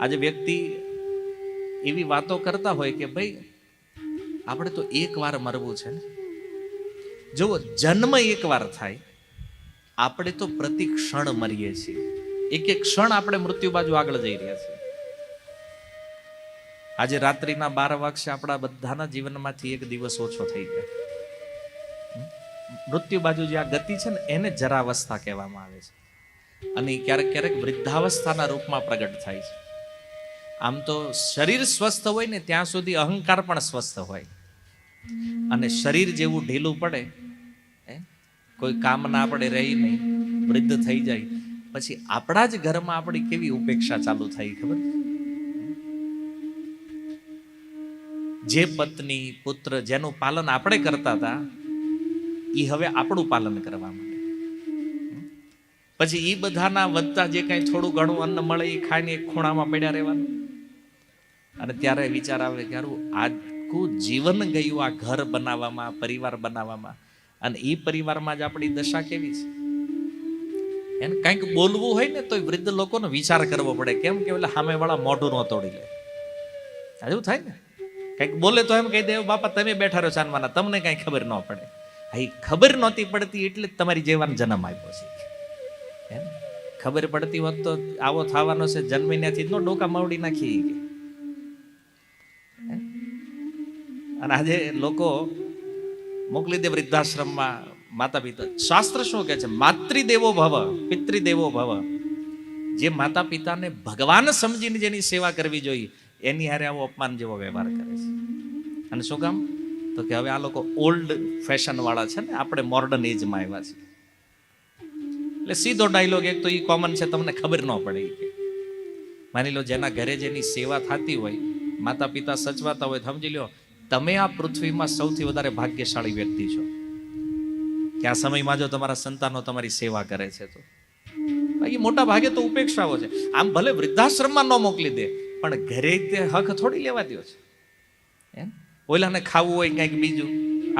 આજે વ્યક્તિ એવી વાતો કરતા હોય કે ભાઈ, આપણે તો એક વાર મરવું છે ને. જો જન્મ એક વાર થાય, આપણે તો પ્રતિ ક્ષણ મરીએ છીએ. એક એક ક્ષણ આપણે મૃત્યુ બાજુ આગળ જઈ રહ્યા છીએ. આજે રાત્રિના બાર વાગશે, આપણા બધાના જીવનમાંથી એક દિવસ ઓછો થઈ ગયો. મૃત્યુ બાજુ જે આ ગતિ છે ને, એને જરાવસ્થા કહેવામાં આવે છે. અને ક્યારેક ક્યારેક વૃદ્ધાવસ્થાના રૂપમાં પ્રગટ થાય છે. આમ તો શરીર સ્વસ્થ હોય ને ત્યાં સુધી અહંકાર પણ સ્વસ્થ હોય. અને શરીર જેવું ઢીલું પડે કોઈ કામ ના પડે, રહી નહીં, વૃદ્ધ થઈ જાય. પછી આપણા જ ઘરમાં આપણી કેવી ઉપેક્ષા ચાલુ થઈ ખબર? જે પત્ની, પુત્ર જેનું પાલન આપણે કરતા હતા એ હવે આપણું પાલન કરવા માટે પછી એ બધાના વધતા જે કાંઈ થોડું ઘણું અન્ન મળે એ ખાઈને એક ખૂણામાં પડ્યા રહેવાનું. અને ત્યારે વિચાર આવે કે આખું જીવન ગયું આ ઘર બનાવવામાં, પરિવાર બનાવવામાં. અને એ પરિવારમાં જ આપણી દશા કેવી છે? એને કંઈક બોલવું હોય ને તો વૃદ્ધ લોકોનો વિચાર કરવો પડે. કેમ કે એટલે સામેવાળા મોઢું ન તોડી લે. એવું થાય ને? કંઈક બોલે તો એમ કહી દે બાપા, તમે બેઠા રહો ચાનવાના તમને કાંઈ ખબર ન પડે. હા એ ખબર નહોતી પડતી એટલે તમારી જેવાનો જન્મ આપ્યો છે. એમ? ખબર પડતી હોત તો આવો થવાનો છે, જન્મીન્યાથી નો ડોકા માવડી નાખી અને આજે લોકો મોકલી દે વૃદ્ધાશ્રમમાં માતા પિતા શાસ્ત્ર શું કહે છે? માતૃદેવો ભવ, પિતૃદેવો ભવ. જે માતા પિતાને ભગવાન સમજીને જેની સેવા કરવી જોઈએ, એની હારે આવો અપમાન જેવો વ્યવહાર કરે છે. અને શું કામ? તો કે હવે આ લોકો ઓલ્ડ ફેશન વાળા છે ને, આપણે મોર્ડન એજમાં આવ્યા છે એટલે સીધો ડાયલોગ એક તો એ કોમન છે, તમને ખબર ન પડે કે. માની લો જેના ઘરે જેની સેવા થતી હોય માતા પિતા સચવાતા હોય સમજી લો તમે આ પૃથ્વીમાં સૌથી વધારે ભાગ્યશાળી વ્યક્તિ છો. કે આ સમયમાં જો તમારા સંતાનો તમારી સેવા કરે છે તો. બાકી મોટા ભાગે તો ઉપેક્ષાઓ છે. આમ ભલે વૃદ્ધાશ્રમમાં ન મોકલી દે, પણ ઘરે તે હક થોડી લેવા દો છે. એમ? ઓલાને ખાવું હોય કંઈક બીજું,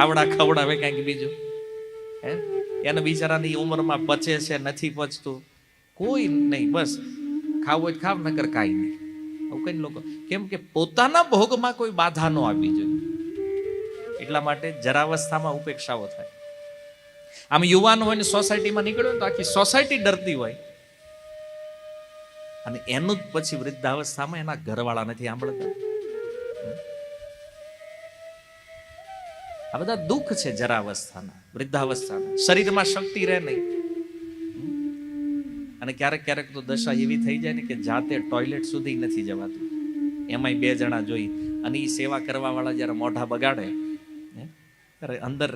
આવડા ખવડાવે કંઈક બીજું. હે એને બિચારાની ઉંમરમાં પચે છે, નથી પચતું. કોઈ નહીં, બસ. ખાવું હોય ખાવ, નકર કાંઈ નહીં. આવું કઈ લોકો, કેમ કે પોતાના ભોગમાં કોઈ બાધા ન આવવી જોઈએ. એટલા માટે જરાવસ્થામાં ઉપેક્ષાઓ થાય. આમ યુવાન હોય ને સોસાયટીમાં નીકળ્યો ને તો આખી સોસાયટી ડરતી હોય. અને એનું જ પછી વૃદ્ધાવસ્થામાં એના ઘરવાળા નથી સાંભળતા. આ બધા દુઃખ છે જરાવસ્થાના, વૃદ્ધાવસ્થાના. શરીરમાં શક્તિ રહે નહીં. અને ક્યારેક ક્યારેક તો દશા એવી થઈ જાય ને કે જાતે ટોયલેટ સુધી નથી જવાતું. એમાંય બે જણા જોઈ અને એ સેવા કરવાવાળા જ્યારે મોઢા બગાડે ત્યારે અંદર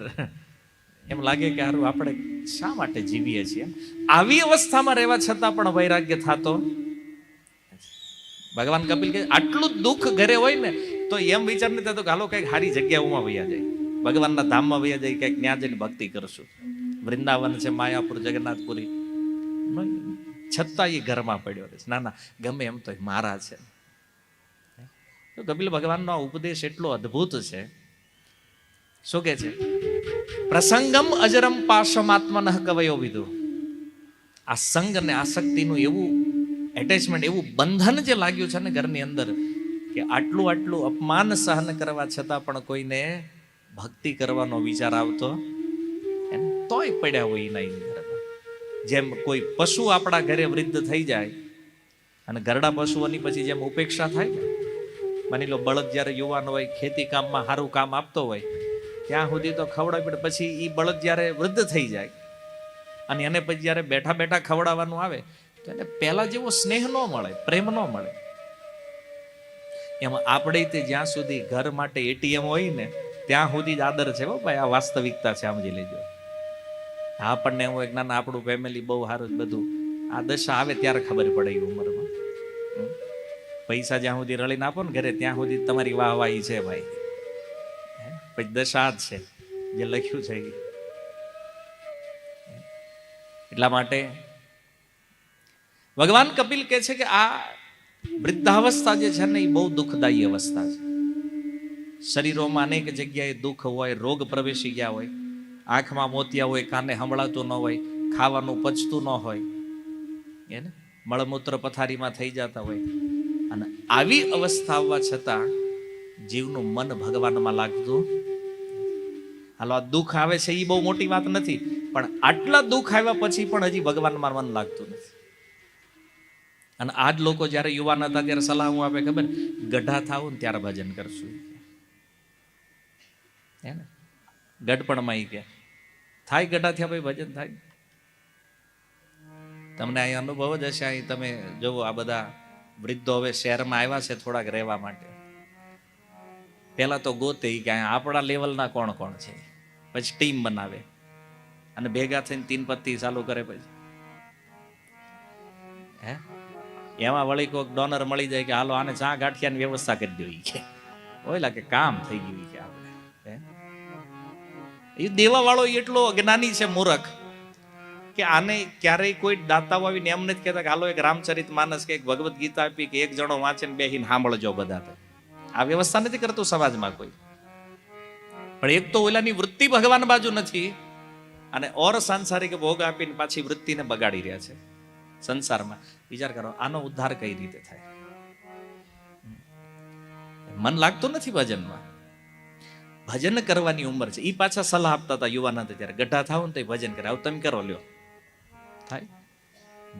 એમ લાગે કે હારું, આપણે શા માટે જીવીએ છીએ? આવી અવસ્થામાં રહેવા છતાં પણ વૈરાગ્ય થતો ભગવાન કપિલ કે આટલું દુઃખ ઘરે હોય ને, તો એમ વિચાર નથી થતો કે હાલો કંઈક સારી જગ્યાઓમાં વૈયા જાય. ભગવાનના ધામમાં વૈયા જાય, કંઈક ત્યાં જઈને ભક્તિ કરશું. વૃંદાવન છે, માયાપુર, જગન્નાથપુરી. છતાં એ ઘરમાં પડ્યો રહે છે ના ના, ગમે એમ તો મારા છે. તો કપિલ ભગવાનનો આ ઉપદેશ એટલો અદ્ભુત છે. શું કે છે? પ્રસંગમ અજરમ પાશમાત્મન કવયો વિધુ આ સંગ અને આસક્તિનું એવું એટેચમેન્ટ એવું બંધન જે લાગ્યું છે ને ઘરની અંદર, કે આટલું આટલું અપમાન સહન કરવા છતાં પણ કોઈને ભક્તિ કરવાનો વિચાર આવતો તોય પડ્યા હોય એના જેમ કોઈ પશુ આપણા ઘરે વૃદ્ધ થઈ જાય અને ઘરડા પશુઓની પછી જેમ ઉપેક્ષા થાય માની લો બળદ જ્યારે યુવાન હોય, ખેતી કામમાં સારું કામ આપતો હોય, ત્યાં સુધી તો ખવડાવી પડે પછી એ બળદ જ્યારે વૃદ્ધ થઈ જાય અને એને પછી જ્યારે બેઠા બેઠા ખવડાવવાનું આવે, તો એને પહેલાં જેવો સ્નેહ ન મળે, પ્રેમ ન મળે. એમ આપણે તે જ્યાં સુધી ઘર માટે એટીએમ હોય ને, ત્યાં સુધી જ આદર છે ભાઈ, આ વાસ્તવિકતા છે સમજી લેજો. આપણને હું એક કે ના ના આપણું ફેમિલી બહુ સારું બધું. આ દશા આવે ત્યારે ખબર પડે એ ઉંમરમાં. પૈસા જ્યાં સુધી રળીને આપો ને ઘરે, ત્યાં સુધી તમારી વાહવાહી છે ભાઈ. પછી દશા જ છે, જે લખ્યું છે એટલા માટે ભગવાન કપિલ કહે છે કે આ વૃદ્ધાવસ્થા જે છે ને એ બહુ દુઃખદાયી અવસ્થા છે. શરીરોમાં અનેક જગ્યાએ દુઃખ હોય, રોગ પ્રવેશી ગયા હોય. આંખમાં મોતિયા હોય, કાને સંભળાતું ન હોય, ખાવાનું પચતું ન હોય, એને મળમૂત્ર પથારીમાં થઈ જતા હોય. અને આવી અવસ્થા આવવા છતાં જીવનું મન ભગવાનમાં લાગતું હાલો, આ દુઃખ આવે છે એ બહુ મોટી વાત નથી, પણ આટલા દુઃખ આવ્યા પછી પણ હજી ભગવાનમાં મન લાગતું નથી. અને આજ લોકો જ્યારે યુવાન હતા, ત્યારે સલાહ હું આપે, ખબર? ગઢા થાવ ને ત્યારે ભજન કરશું. હે ગઢપણમાં એ કે થાય ગઢા થયા ભાઈ ભજન થાય? તમને અહીં અનુભવ જ હશે, અહીં તમે જુઓ આ બધા વૃદ્ધો હવે શહેરમાં આવ્યા છે થોડાક રહેવા માટે. પહેલા તો ગોતે કે અહીંયા આપણા લેવલના કોણ કોણ છે? પછી ટીમ બનાવે. અને ભેગા થઈને તીન પત્તી ચાલુ કરે પછી. હે? એમાં વળી કોઈક ડોનર મળી જાય કે હાલો આને ચા ગાંઠિયાની વ્યવસ્થા કરી દો છે કે. ઓયલા કે કામ થઈ ગયું છે આપણે એ દેવા વાળો એટલો અજ્ઞાની છે મૂરખ કે આને ક્યારેય કોઈ દાતાઓ આવીને એમ નથી કહેતા કે હાલો, એક રામચરિત માનસ કે એક ભગવદ્ ગીતા આપી કે એક જણો વાંચે ને બેહીને સાંભળજો બધા તો. આ વ્યવસ્થા નથી કરતું સમાજમાં કોઈ. પણ એક તો ઓલાની વૃત્તિ ભગવાન બાજુ નથી અને ઓર સાંસારિક ભોગ આપીને પાછી વૃત્તિને બગાડી રહ્યા છે સંસારમાં. વિચાર કરો, આનો ઉદ્ધાર કઈ રીતે થાય? મન લાગતું નથી ભજનમાં. ભજન કરવાની ઉંમર છે. એ પાછા સલાહ આપતા હતા યુવાન હતા ત્યારે. ગઢા થાવ ને તો ભજન કરે. આવું તમે કરો લ્યો. થાય.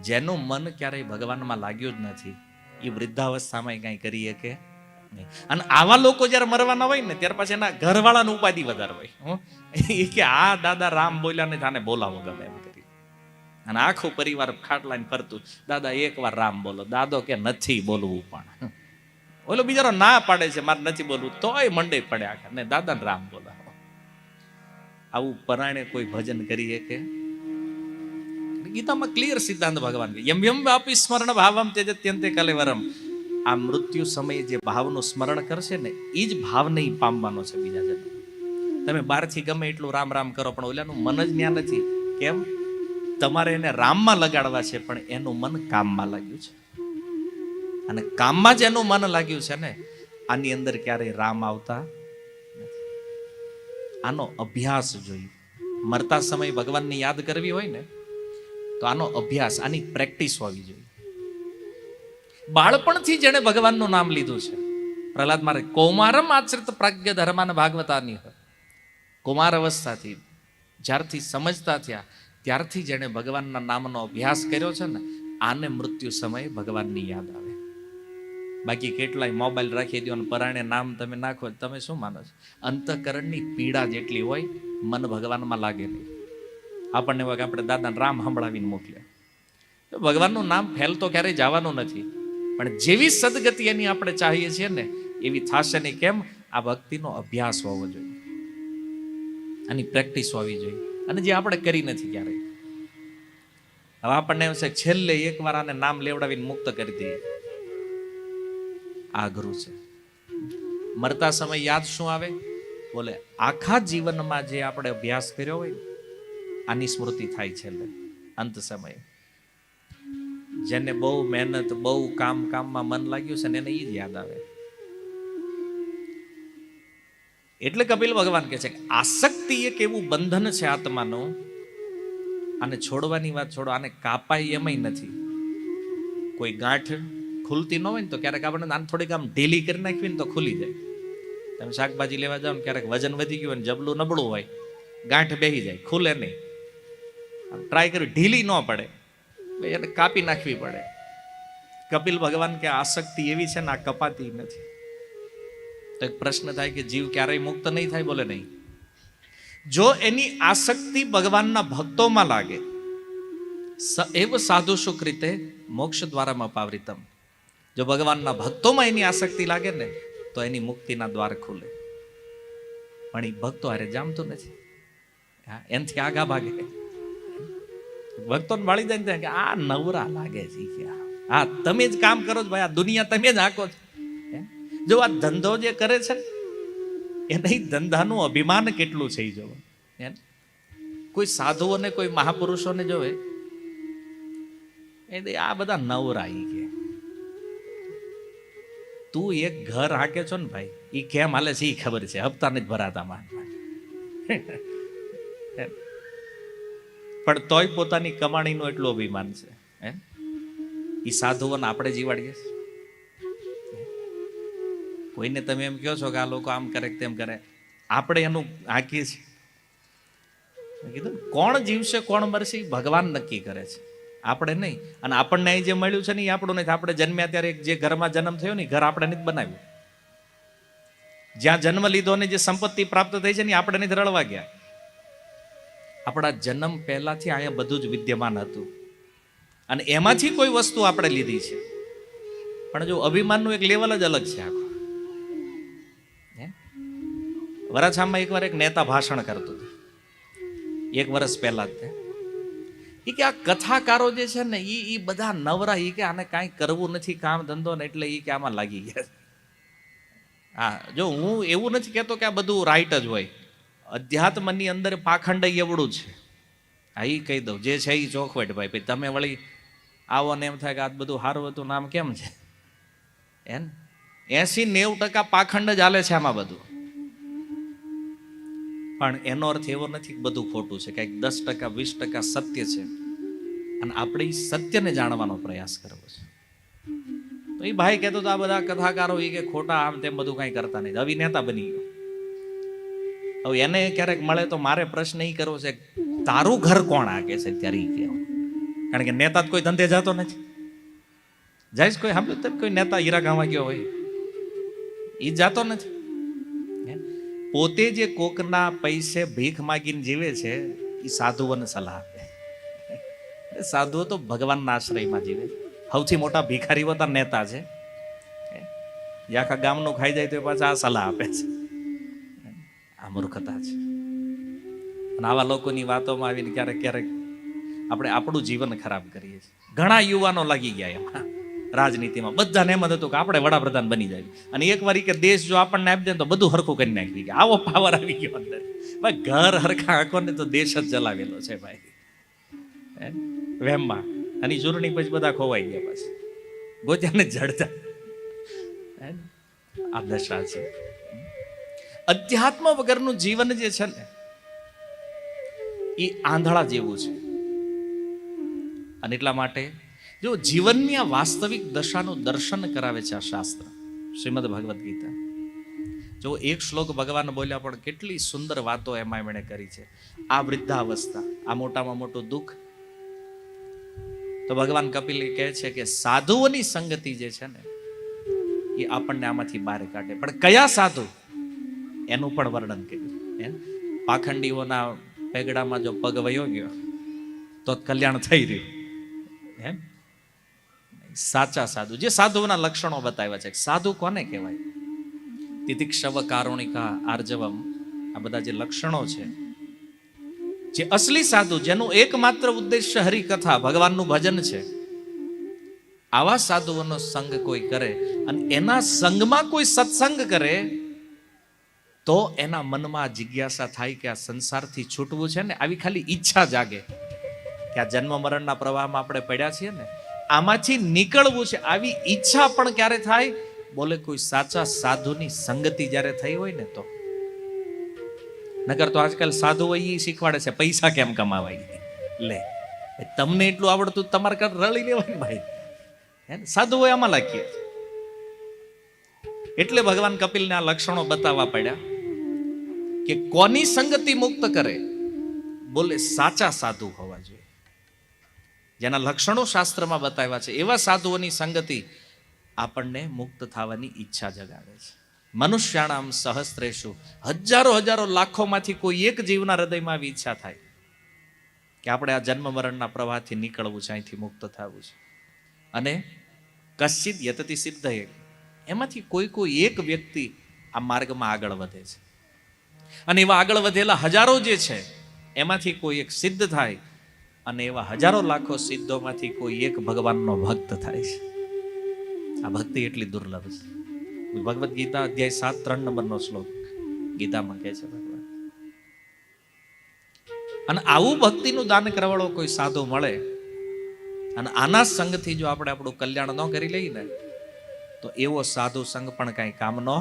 જેનું મન ક્યારેય ભગવાનમાં લાગ્યું જ નથી એ વૃદ્ધાવસ્થામાં કઈ કરી શકે નહીં. અને આવા લોકો જ્યારે મરવાના હોય ને ત્યાર પછી એના ઘરવાળાનું ઉપાધિ વધારે હોય. હો. એ કે આ દાદા રામ બોલ્યા ને આને બોલાવો ગમે એમ કરી. અને આખો પરિવાર ખાટલાઈને ફરતું. દાદા એકવાર રામ બોલો. દાદો કે નથી બોલવું પણ. ઓલો બિચારો ના પાડે છે, મારે નથી બોલવું, તોય મંડે પડે આખા. ને દાદા રામ બોલાવો. આવું પરાણે કોઈ ભજન કરીએ કે ગીતામાં ક્લિયર સિદ્ધાંત ભગવાન યમ યમ વાપી સ્મરણ ભાવમ તેજત્યંતે કલેવરમ. આ મૃત્યુ સમયે જે ભાવનું સ્મરણ કરશે ને એ જ ભાવને નહીં પામવાનો છે બીજા જન્મ. તમે બહારથી ગમે એટલું રામ રામ કરો, પણ ઓલાનું મન જ ત્યાં નથી. કેમ? તમારે એને રામમાં લગાડવા છે, પણ એનું મન કામમાં લાગ્યું છે. અને કામમાં જ એનું મન લાગ્યું છે ને, આની અંદર ક્યારેય રામ આવતા આનો અભ્યાસ જોઈએ. મરતા સમય ભગવાનને યાદ કરવી હોય ને, તો આનો અભ્યાસ, આની પ્રેક્ટિસ હોવી જોઈએ. બાળપણથી જેણે ભગવાનનું નામ લીધું છે. પ્રહલાદ મારે કૌમારમ આચરિત પ્રાજ્ઞ ધર્માન ભાગવતાની હોય. કુમાર અવસ્થાથી, જ્યારથી સમજતા થયા, ત્યારથી જેણે ભગવાનના નામનો અભ્યાસ કર્યો છે ને, આને મૃત્યુ સમયે ભગવાનની યાદ આવે. બાકી કેટલાય મોબાઈલ રાખી દો અને પરાણે નામ તમે નાખો તમે શું માનો છો? અંતઃકરણની પીડા જેટલી હોય, મન ભગવાનમાં લાગે નહીં. આપણને વખત આપણે દાદાને રામ સંભળાવીને મોકલ્યા. ભગવાનનું નામ ફેલતો ક્યારેય જવાનું નથી. પણ જેવી સદગતિ એની આપણે ચાહીએ છીએ ને, એવી થશે નહીં. કેમ? આ ભક્તિનો અભ્યાસ હોવો જોઈએ. આની પ્રેક્ટિસ હોવી જોઈએ. અને જે આપણે કરી નથી ક્યારેય. હવે આપણને એમ છે છેલ્લે એકવાર આને નામ લેવડાવીને મુક્ત કરી દઈએ. આ અઘરું છે. મરતા સમય યાદ શું આવે? બોલે, આખા જીવનમાં જે આપણે અભ્યાસ કર્યો હોય આની સ્મૃતિ થાય છેલ્લે અંત સમયે. જેને બહુ મહેનત, બહુ કામ, કામમાં મન લાગ્યું છે ને, એને એ જ યાદ આવે. એટલે કપિલ ભગવાન કહે છે કે, આસક્તિ એક એવું બંધન છે આત્માનું, આને છોડવાની વાત છોડો, આને કાપાય એમય નથી. કોઈ ગાંઠ ખુલતી ન હોય ને તો ક્યારેક આપણે આને થોડીક આમ ઢીલી કરી નાખવી ને તો ખુલી જાય. તમે શાકભાજી લેવા જાઓ ને ક્યારેક વજન વધી ગયું હોય ને જબલું નબળું હોય, ગાંઠ બેહી જાય, ખુલે નહીં. ટ્રાય કરી ઢીલી ન પડે. એને કાપી નાખવી પડે. કપિલ ભગવાન કે આસક્તિ એવી છે ને આ કપાતી નથી. તો એક પ્રશ્ન થાય કે જીવ ક્યારેય મુક્ત નહીં થાય, બોલે નહીં. જો એની આસક્તિ ભગવાનના ભક્તોમાં લાગે એવ સાધુ સુખ રીતે મોક્ષ દ્વારામાં પાવરિતમ. જો ભગવાનના ભક્તોમાં એની આસક્તિ લાગે ને તો એની મુક્તિના દ્વાર ખુલે. પણ એ ભક્તો હારે જામતું નથી. એનથી આગા ભાગે. ભક્તોને વાળી જાય ને કે આ નવરા લાગે છે આ. તમે જ કામ કરો છો ભાઈ આ દુનિયા તમે જ હાકો છો? જો આ ધંધો જે કરે છે ને, એને ઈ ધંધાનું અભિમાન કેટલું છે એ જોવો. કોઈ સાધુઓને કોઈ મહાપુરુષોને જોવે એ આ બધા નવરા કે તું એક ઘર હાકે છો ને ભાઈ એ કેમ હાલે છે એ ખબર છે. હપ્તા નથી ભરાતા માન. પણ તોય પોતાની કમાણીનો એટલો અભિમાન છે. હે એ સાધુઓને આપણે જીવાડીએ કોઈને તમે એમ કહો છો કે આ લોકો આમ કરે તેમ કરે. આપણે એનું હાકીએ છીએ. કીધું કોણ જીવશે, કોણ મરશે ભગવાન નક્કી કરે છે. આપણે નહીં. અને આપણને અહીં જે મળ્યું છે ને એ આપણું નથી. આપણે જન્મ્યા ત્યારે જે ઘરમાં જન્મ થયો ને ઘર આપણે નથી બનાવ્યું. જ્યાં જન્મ લીધો ને જે સંપત્તિ પ્રાપ્ત થઈ છે ને આપણે નથી રળવા ગયા. આપણા જન્મ પહેલાથી અહીંયા બધું જ વિદ્યમાન હતું. અને એમાંથી કોઈ વસ્તુ આપણે લીધી છે. પણ જો અભિમાનનું એક લેવલ જ અલગ છે આખું? વરાછામાં એકવાર એક નેતા ભાષણ કરતું હતું. એક વર્ષ પહેલા જ. એ કે આ કથાકારો જે છે ને એ એ બધા નવરા એ કે આને કાંઈ કરવું નથી, કામ ધંધો ને એટલે એ કે આમાં લાગી ગયા હા, જો હું એવું નથી કહેતો કે આ બધું રાઈટ જ હોય. અધ્યાત્મની અંદર પાખંડ એવડું છે. હા એ કહી દઉં, જે છે એ ચોખવટ ભાઈ. પછી તમે વળી આવો ને એમ થાય કે આ બધું સારું હતું નામ કેમ છે? એમ એસી નેવું ટકા પાખંડ જ હાલે છે આમાં બધું. પણ એનો અર્થ એવો નથી કે બધું ખોટું છે. કંઈક દસ ટકા, વીસ ટકા સત્ય છે. અને આપણે એ સત્યને જાણવાનો પ્રયાસ કરવો છે. તો એ ભાઈ કહેતો આ બધા કથાકારો એ કે ખોટા આમ તેમ બધું કાંઈ કરતા નહીં. અભિનેતા બની ગયો. હવે એને ક્યારેક મળે તો મારે પ્રશ્ન એ કરવો છે, તારું ઘર કોણ આગે છે ત્યારે કહે કારણ કે નેતા કોઈ ધંધે જતો નથી. જાય કોઈ, સાંભળ્યું તેમ કોઈ નેતા હીરા ગાવા ગયો હોય? એ જતો નથી? પોતે જે કોકના પૈસે ભીખ માગીને જીવે છે, એ સાધુઓને સલાહ આપે. સાધુઓ તો ભગવાનના આશ્રયમાં જીવે. સૌથી મોટા ભિખારીઓ તો નેતા છે. જે આખા ગામનું ખાઈ જાય તો એ પાછા આ સલાહ આપે છે. આ મૂર્ખતા છે. અને આવા લોકોની વાતોમાં આવીને ક્યારેક ક્યારેક આપણે આપણું જીવન ખરાબ કરીએ છીએ. ઘણા યુવાનો લાગી ગયા એમાં. રાજનીતિમાં. બધાને એમ જ હતું કે આપણે વડાપ્રધાન બની જાય. અને એકવાર કે દેશ જો આપણને આપી દે તો બધું હરખું કરી નાખી કે આવો પાવર આવી ગયો અંદર. ભાઈ, ઘર હરખા આંખોને તો દેશ જ ચલાવેલો છે ભાઈ? વેમમાં. અને ચૂંટણી પછી બધા ખોવાઈ ગયા પછી. ગોત્યાને જડતા? આ દશા છે. અધ્યાત્મ વગરનું જીવન જે છે ને એ આંધળા જેવું છે. અને એટલા માટે જો જીવનની આ વાસ્તવિક દશાનું દર્શન કરાવે છે આ શાસ્ત્ર, શ્રીમદ ભગવદ્ ગીતા. જો એક શ્લોક ભગવાન બોલ્યા પણ કેટલી સુંદર વાતો એમાં એમણે કરી છે. આ વૃદ્ધાવસ્થા, આ મોટામાં મોટું દુઃખ. તો ભગવાન કપિલ કહે છે કે સાધુઓની સંગતિ જે છે ને, એ આપણને આમાંથી બહાર કાઢે. પણ કયા સાધુ? એનું પણ વર્ણન કર્યું. પાખંડીઓના પેગડામાં જો પગ વયો ગયો, તો કલ્યાણ થઈ રહ્યું. સાચા સાધુ. જે સાધુઓના લક્ષણો બતાવ્યા છે. સાધુ કોને કહેવાય? તિતિક્ષવ કારુણિકા આર્જવમ આ બધા જે લક્ષણો છે, જે અસલી સાધુ, જેનું એકમાત્ર ઉદ્દેશ્ય હરિકથા, ભગવાનનું ભજન છે. આવા સાધુઓનો સંગ કોઈ કરે અને એના સંગમાં કોઈ સત્સંગ કરે, તો એના મનમાં જિજ્ઞાસા થાય કે આ સંસારથી છૂટવું છે ને? આવી ખાલી ઈચ્છા જાગે કે આ જન્મ મરણના પ્રવાહમાં આપણે પડ્યા છીએ ને? આમાંથી નીકળવું છે. આવી ઈચ્છા પણ ક્યારે થાય? બોલે કોઈ સાચા સાધુની સંગતિ જ્યારે થઈ હોય ને તો. નગર તો આજકાલ સાધુઓ એ શીખવાડે છે, પૈસા કેમ કમાવાય? લે તમને એટલું આવડતું તમારે કર રળી લેવાય ભાઈ. હે ને? સાધુઓ આમાં લાગીએ. એટલે ભગવાન કપિલને આ લક્ષણો બતાવવા પડ્યા કે કોની સંગતિ મુક્ત કરે? બોલે સાચા સાધુ હોવા જોઈએ. જેના લક્ષણો શાસ્ત્રમાં બતાવ્યા છે, એવા સાધુઓની સંગતિ આપણને મુક્ત થવાની ઈચ્છા જગાવે છે. મનુષ્યાણામ સહસ્ત્રેશુ હજારો હજારો લાખોમાંથી કોઈ એક જીવના હૃદયમાં આવી ઈચ્છા થાય કે આપણે આ જન્મ મરણના પ્રવાહથી નીકળવું છે, અહીંથી મુક્ત થવું છે. અને કશ્ચિત યતતિ સિદ્ધ એમાંથી કોઈ કોઈ એક વ્યક્તિ આ માર્ગમાં આગળ વધે છે. અને એવા આગળ વધેલા હજારો જે છે, એમાંથી કોઈ એક સિદ્ધ થાય અને એવા હજારો લાખો સિદ્ધોમાંથી કોઈ એક ભગવાનનો ભક્ત થાય છે. આ ભક્તિ એટલી દુર્લભ છે. ભગવદ્ ગીતા અધ્યાય સાત ત્રણ નંબરનો શ્લોક ગીતામાં કહે છે ભગવાન. અને આવું ભક્તિનું દાન કરવાળો કોઈ સાધુ મળે અને આના સંગથી જો આપણે આપણું કલ્યાણ ન કરી લઈએ ને, તો એવો સાધુ સંગ પણ કાંઈ કામનો.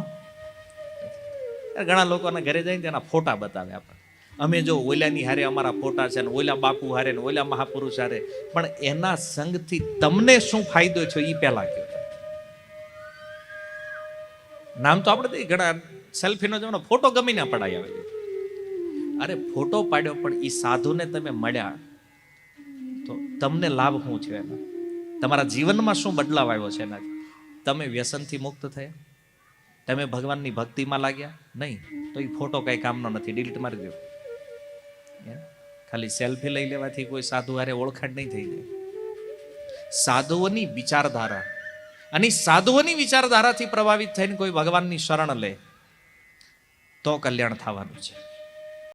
ઘણા લોકોના ઘરે જઈને તેના ફોટા બતાવે આપણે. અમે જો ઓલાની હારે અમારા ફોટા છે ને, ઓલા બાપુ હારે ને, ઓલા મહાપુરુષ હારે, પણ એના સંગથી તમને શું ફાયદો છે એ પહેલા કહો નામ તો આપણે ઘણા સેલ્ફીનો જમણો ફોટો ગમી ના પડાય આવે. અરે ફોટો પાડ્યો પણ એ સાધુને તમે મળ્યા તો તમને લાભ શું છે એનો તમારા જીવનમાં શું બદલાવ આવ્યો છે એનાથી? તમે વ્યસનથી મુક્ત થયા? તમે ભગવાનની ભક્તિમાં લાગ્યા? નહીં, તો એ ફોટો કાંઈ કામનો નથી ડિલીટ મારી દો? ખાલી સેલ્ફી લઈ લેવાથી કોઈ સાધુ હારે ઓળખાણ નહીં થઈ જાય. સાધુઓની વિચારધારા અને સાધુઓની વિચારધારાથી પ્રભાવિત થઈને કોઈ ભગવાનની શરણ લે, તો કલ્યાણ થવાનું છે.